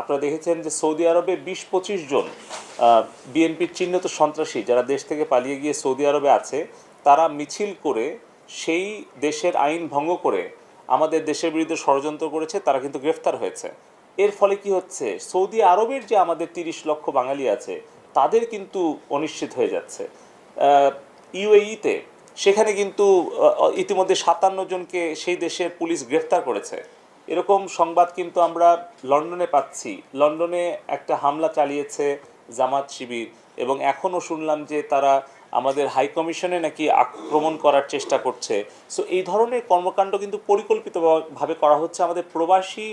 আপনারা দেখেছেন যে সৌদি আরবে বিশ পঁচিশ জন বিএনপির চিহ্নিত সন্ত্রাসী যারা দেশ থেকে পালিয়ে গিয়ে সৌদি আরবে আছে, তারা মিছিল করে সেই দেশের আইন ভঙ্গ করে আমাদের দেশের বিরুদ্ধে ষড়যন্ত্র করেছে, তারা কিন্তু গ্রেফতার হয়েছে। এর ফলে কি হচ্ছে? সৌদি আরবের যে আমাদের তিরিশ লক্ষ বাঙালি আছে, তাদের কিন্তু অনিশ্চিত হয়ে যাচ্ছে। ইউএইতে সেখানে কিন্তু ইতিমধ্যে সাতান্ন জনকে সেই দেশের পুলিশ গ্রেফতার করেছে। এরকম সংবাদ কিন্তু আমরা লন্ডনে পাচ্ছি। লন্ডনে একটা হামলা চালিয়েছে জামাত শিবির এবং এখনও শুনলাম যে তারা আমাদের হাই কমিশনে নাকি আক্রমণ করার চেষ্টা করছে। সো এই ধরনের কর্মকাণ্ড কিন্তু পরিকল্পিতভাবে করা হচ্ছে আমাদের প্রবাসী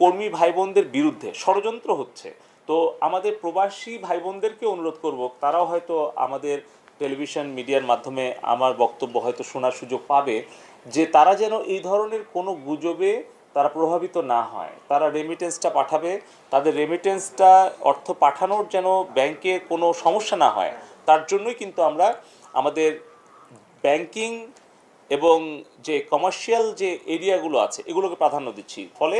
কর্মী ভাই বোনদের বিরুদ্ধে, ষড়যন্ত্র হচ্ছে। তো আমাদের প্রবাসী ভাই বোনদেরকে অনুরোধ করব, তারাও হয়তো আমাদের টেলিভিশন মিডিয়ার মাধ্যমে আমার বক্তব্য হয়তো শোনার সুযোগ পাবে, যে তারা যেন এই ধরনের কোনো গুজবে তারা প্রভাবিত না হয়। তারা রেমিটেন্সটা পাঠাবে। তাদের রেমিটেন্সটা অর্থ পাঠানোর যেন ব্যাংকে কোনো সমস্যা না হয়, তার জন্যই কিন্তু আমরা আমাদের ব্যাংকিং এবং যে কমার্শিয়াল যে এরিয়াগুলো আছে, এগুলোকে প্রাধান্য দিচ্ছি। ফলে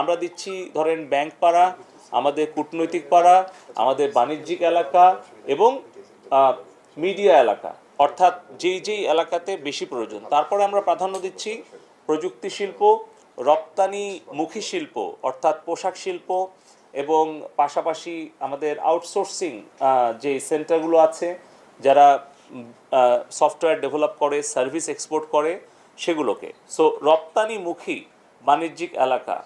আমরা দিচ্ছি ধরেন ব্যাংক পাড়া, আমাদের কূটনৈতিক পাড়া, আমাদের বাণিজ্যিক এলাকা এবং মিডিয়া এলাকা। অর্থাৎ যেই যেই এলাকাতে বেশি প্রয়োজন। তারপরে আমরা প্রাধান্য দিচ্ছি প্রযুক্তি শিল্প রপ্তানিমুখী শিল্প, অর্থাৎ পোশাক শিল্প এবং পাশাপাশি আমাদের আউটসোর্সিং যে সেন্টারগুলো আছে, যারা সফটওয়্যার ডেভেলপ করে সার্ভিস এক্সপোর্ট করে, সেগুলোকে। সো রপ্তানিমুখী বাণিজ্যিক এলাকা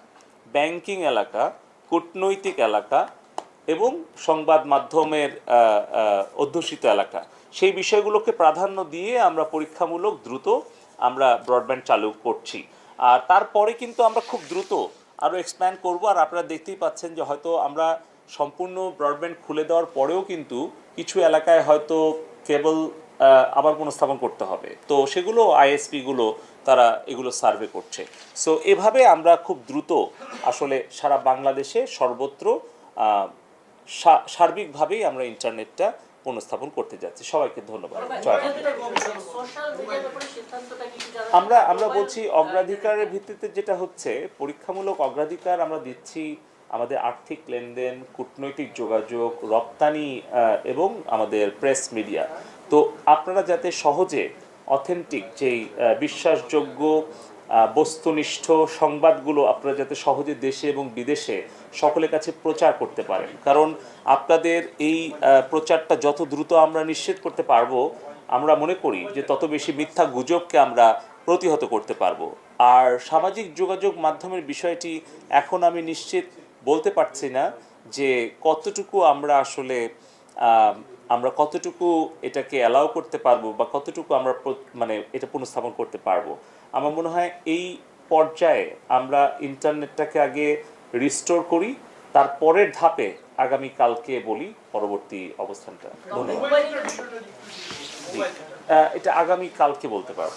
ব্যাংকিং এলাকা, কূটনৈতিক এলাকা এবং সংবাদ মাধ্যমের অধ্যুষিত এলাকা। সেই বিষয়গুলোকে প্রাধান্য দিয়ে আমরা পরীক্ষামূলক দ্রুত আমরা ব্রডব্যান্ড চালু করছি। আর তারপরে কিন্তু আমরা খুব দ্রুত আরও এক্সপ্যান্ড করব। আর আপনারা দেখতেই পাচ্ছেন যে হয়তো আমরা সম্পূর্ণ ব্রডব্যান্ড খুলে দেওয়ার পরেও কিন্তু কিছু এলাকায় হয়তো কেবল আবার পুনঃস্থাপন করতে হবে। তো সেগুলো আইএসপিগুলো তারা এগুলো সার্ভে করছে। সো এভাবে আমরা খুব দ্রুত আসলে সারা বাংলাদেশে সর্বত্র সার্বিকভাবেই আমরা ইন্টারনেটটা পুনঃস্থাপন করতে যাচ্ছি। সবাইকে ধন্যবাদ? আমরা আমরা বলছি অগ্রাধিকারের ভিত্তিতে যেটা হচ্ছে পরীক্ষামূলক অগ্রাধিকার আমরা দিচ্ছি আমাদের আর্থিক লেনদেন কূটনৈতিক যোগাযোগ রপ্তানি এবং আমাদের প্রেস মিডিয়া। তো আপনারা যাতে সহজে অথেন্টিক যেই বিশ্বাসযোগ্য বস্তুনিষ্ঠ সংবাদগুলো আপনারা যাতে সহজে দেশে এবং বিদেশে সকলের কাছে প্রচার করতে পারেন। কারণ আপনাদের এই প্রচারটা যত দ্রুত আমরা নিশ্চিত করতে পারব, আমরা মনে করি যে তত বেশি মিথ্যা গুজবকে আমরা প্রতিহত করতে পারব। আর সামাজিক যোগাযোগ মাধ্যমের বিষয়টি এখন আমি নিশ্চিত বলতে পারছি না যে কতটুকু আমরা আসলে আমরা কতটুকু এটাকে অ্যালাউ করতে পারব বা কতটুকু আমরা মানে এটা পুনঃস্থাপন করতে পারব। আমার মনে হয় এই পর্যায়ে আমরা ইন্টারনেটটাকে আগে রিস্টোর করি তারপরের ধাপে আগামী কালকে বলি পরবর্তী অবস্থানটা। ধন্যবাদ। এটা আগামী কালকে বলতে পারব।